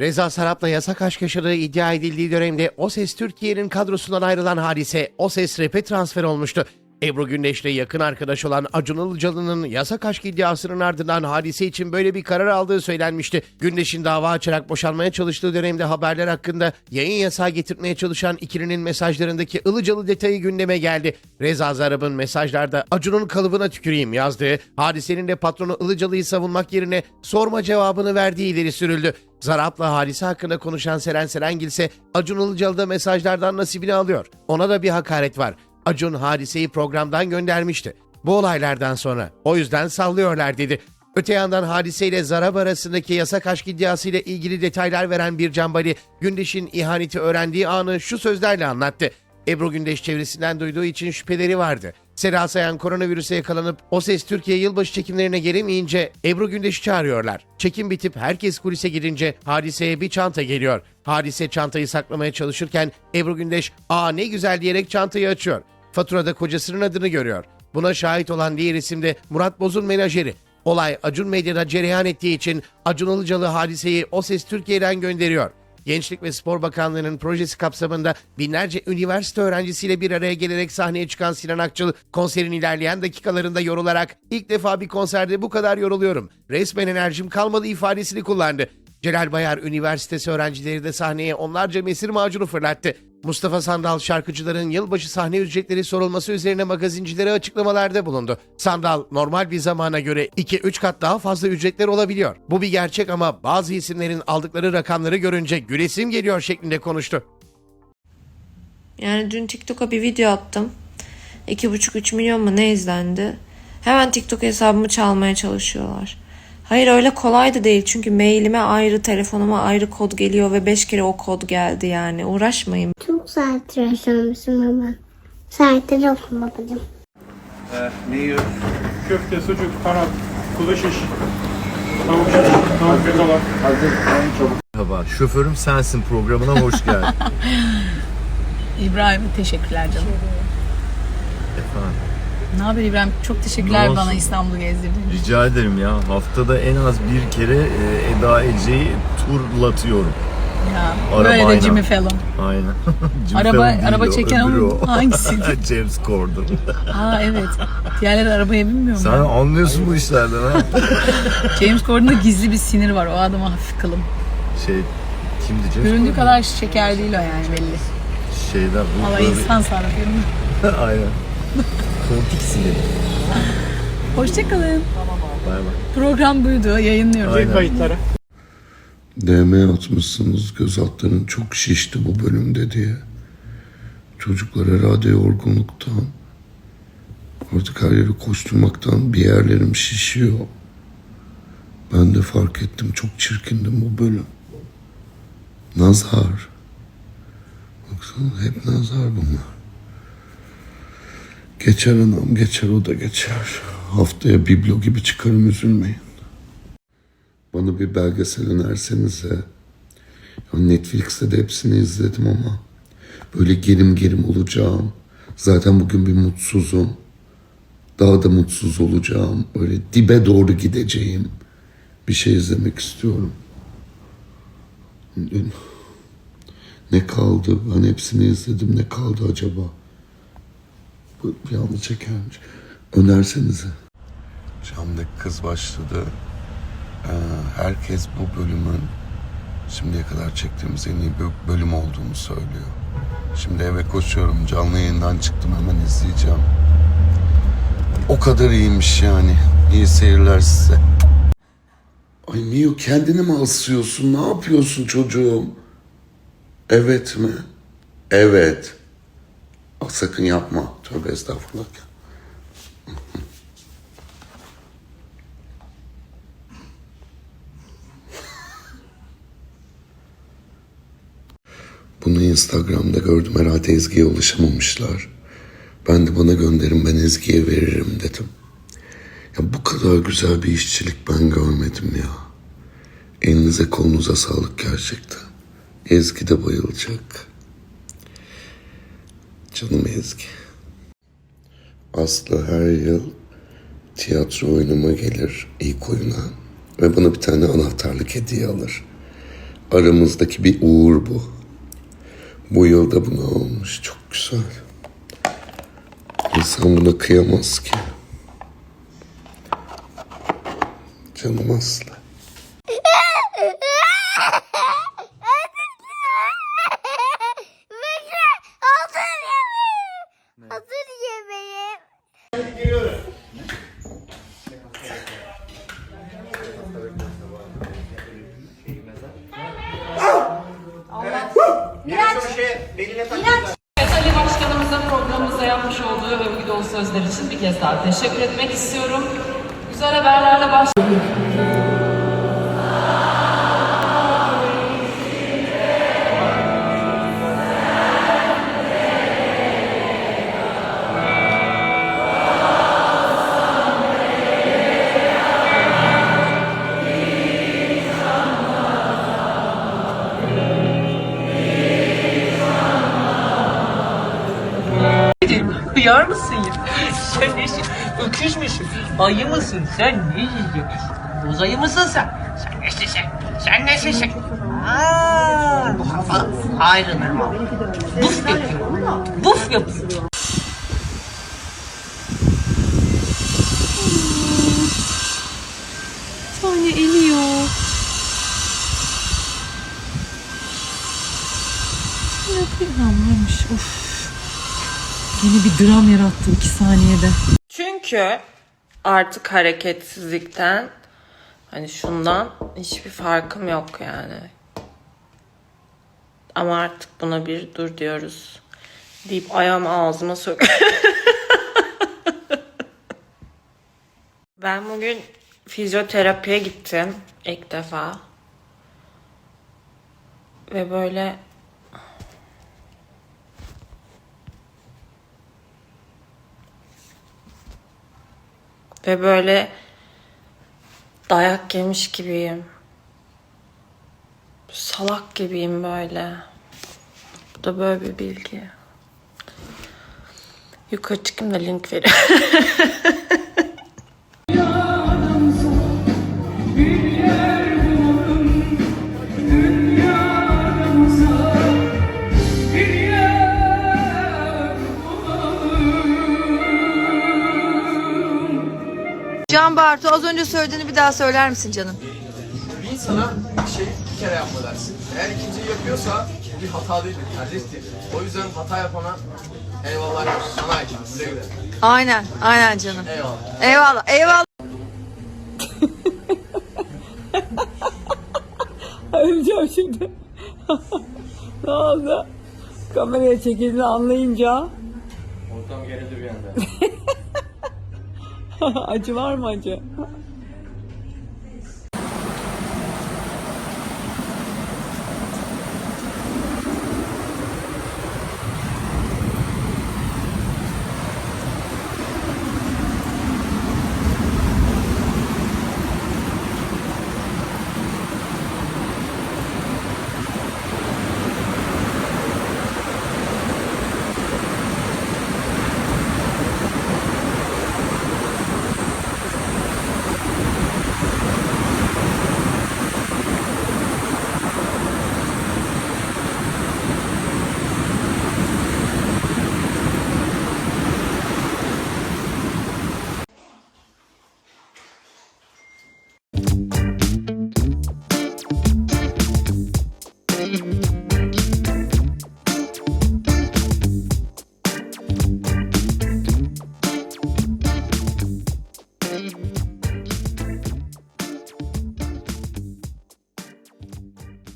Reza Sarap'la yasak aşk yaşadığı iddia edildiği dönemde O Ses Türkiye'nin kadrosundan ayrılan hadise O Ses Rap'e transfer olmuştu. Ebru Gündeş'le yakın arkadaş olan Acun Ilıcalı'nın yasak aşk iddiasının ardından hadise için böyle bir karar aldığı söylenmişti. Gündeş'in dava açarak boşanmaya çalıştığı dönemde haberler hakkında yayın yasağı getirmeye çalışan ikilinin mesajlarındaki Ilıcalı detayı gündeme geldi. Reza Zarap'ın mesajlarda Acun'un kalıbına tüküreyim yazdığı, hadisenin de patronu Ilıcalı'yı savunmak yerine sorma cevabını verdiği ileri sürüldü. Zarap'la hadise hakkında konuşan Seren Serengil ise Acun Ilıcalı da mesajlardan nasibini alıyor. Ona da bir hakaret var. Acun hadiseyi programdan göndermişti. Bu olaylardan sonra o yüzden sallıyorlar dedi. Öte yandan hadiseyle Zarab arasındaki yasak aşk iddiasıyla ilgili detaylar veren bir Cambali, Gündeş'in ihaneti öğrendiği anı şu sözlerle anlattı. Ebru Gündeş çevresinden duyduğu için şüpheleri vardı. Seda Sayan koronavirüse yakalanıp O Ses Türkiye yılbaşı çekimlerine gelemeyince Ebru Gündeş'i çağırıyorlar. Çekim bitip herkes kulise gidince hadiseye bir çanta geliyor. Hadise çantayı saklamaya çalışırken Ebru Gündeş ''Aa ne güzel'' diyerek çantayı açıyor. Faturada kocasının adını görüyor. Buna şahit olan diğer isim de Murat Boz'un menajeri. Olay Acun Medya'da cereyan ettiği için Acun Ilıcalı hadiseyi O Ses Türkiye'den gönderiyor. Gençlik ve Spor Bakanlığı'nın projesi kapsamında binlerce üniversite öğrencisiyle bir araya gelerek sahneye çıkan Sinan Akçıl konserin ilerleyen dakikalarında yorularak ilk defa bir konserde bu kadar yoruluyorum. Resmen enerjim kalmadı ifadesini kullandı. Celal Bayar Üniversitesi öğrencileri de sahneye onlarca mesir macunu fırlattı. Mustafa Sandal şarkıcıların yılbaşı sahne ücretleri sorulması üzerine magazincilere açıklamalarda bulundu. Sandal normal bir zamana göre 2-3 kat daha fazla ücretler olabiliyor. Bu bir gerçek ama bazı isimlerin aldıkları rakamları görünce gülesim geliyor şeklinde konuştu. Yani dün TikTok'a bir video attım. 2,5-3 milyon mu ne izlendi? Hemen TikTok hesabımı çalmaya çalışıyorlar. Hayır öyle kolay da değil çünkü mailime ayrı, telefonuma ayrı kod geliyor ve 5 kere o kod geldi yani. Uğraşmayın. Çok tıraş olmuşsun baba. Saatleri okun babacığım. Ee, ne yiyor? Köfte, sucuk, kanat, kuzu şiş, tavuk şiş, tavuk pirzola. Merhaba, şoförüm sensin programına hoş geldin. İbrahim teşekkürler canım. Efendim, Ne haber İbrahim? Çok teşekkürler bana İstanbul'u gezdirdiğin için. rica ederim ya. Haftada en az bir kere e, Eda Ece'yi turlatıyorum. Ya, Arabayla. böyle de Jimmy Fallon. Aynen. Jim Araba- Fallon araba o, çeken öbürü ama o. hangisiydi? James Corden. Aa evet. Diğerleri arabaya binmiyor mu? Sen anlıyorsun bu işlerden ha. James Corden'da gizli bir sinir var. O adama hafif kılım. Şey, kimdi James Göründüğü Corden? kadar şeker değil o yani belli. Şeyden, bu böyle- insan sarrafı. Aynen. Tontik sinir. Hoşçakalın. Bay bay. Program buydu. Yayınlıyoruz. Aynen. Kayıtları. DM atmışsınız göz altların çok şişti bu bölümde diye. Çocuklar herhalde yorgunluktan. Artık her yeri koşturmaktan bir yerlerim şişiyor. Ben de fark ettim çok çirkindim bu bölüm. Nazar. Baksana hep nazar bunlar. Geçer anam geçer o da geçer. Haftaya biblo gibi çıkarım üzülmeyin. Bana bir belgesel önersenize. Netflix'te de hepsini izledim ama böyle gerim gerim olacağım. Zaten bugün bir mutsuzum. Daha da mutsuz olacağım. Böyle dibe doğru gideceğim. Bir şey izlemek istiyorum. Ne kaldı? Ben hepsini izledim. Ne kaldı acaba? Bu anda çekermiş. Önersenize. Camdaki kız başladı. Ee, herkes bu bölümün şimdiye kadar çektiğimiz en iyi bölüm olduğunu söylüyor. Şimdi eve koşuyorum. Canlı yayından çıktım hemen izleyeceğim. O kadar iyiymiş yani. İyi seyirler size. Ay Mio kendini mi asıyorsun? Ne yapıyorsun çocuğum? Evet mi? Evet. Aa, sakın yapma. Tövbe estağfurullah. Bunu Instagram'da gördüm. Herhalde Ezgi'ye ulaşamamışlar. Ben de bana gönderin ben Ezgi'ye veririm dedim. Ya bu kadar güzel bir işçilik ben görmedim ya. Elinize kolunuza sağlık gerçekten. Ezgi de bayılacak. Canım Ezgi. Aslı her yıl tiyatro oyunuma gelir ilk oyuna ve bana bir tane anahtarlık hediye alır. Aramızdaki bir uğur bu. Bu yılda buna olmuş. Çok güzel. İnsan buna kıyamaz ki. Canım Aslı. Bir kez daha teşekkür etmek istiyorum. Güzel haberlerle baş. Hıyar mısın ya? Sen nesin? Öküz müsün? Ayı mısın? Sen ne yiyeceksin? Boz ayı mısın sen? Sen nesin sen? Sen nesin sen? Aa, bu kafa ayrılır mı? Buf yapıyor. Buf yapıyor. Bir dram yarattı iki saniyede. Çünkü artık hareketsizlikten hani şundan hiçbir farkım yok yani. Ama artık buna bir dur diyoruz. Deyip ayağımı ağzıma sok. ben bugün fizyoterapiye gittim ilk defa. Ve böyle Ve böyle dayak yemiş gibiyim. Salak gibiyim böyle. Bu da böyle bir bilgi. Yukarı çıkayım da link vereyim. Bartu az önce söylediğini bir daha söyler misin canım? Bir insana bir şey bir kere yapma dersin. Eğer ikinciyi yapıyorsa bir hata değil, bir tercihtir. O yüzden hata yapana eyvallah sana ait. Güle güle. Aynen, aynen canım. Eyvallah. Eyvallah, eyvallah. Öleceğim şimdi. ne oldu? Kameraya çekildiğini anlayınca. Ortam gerildi bir anda. acı var mı acı?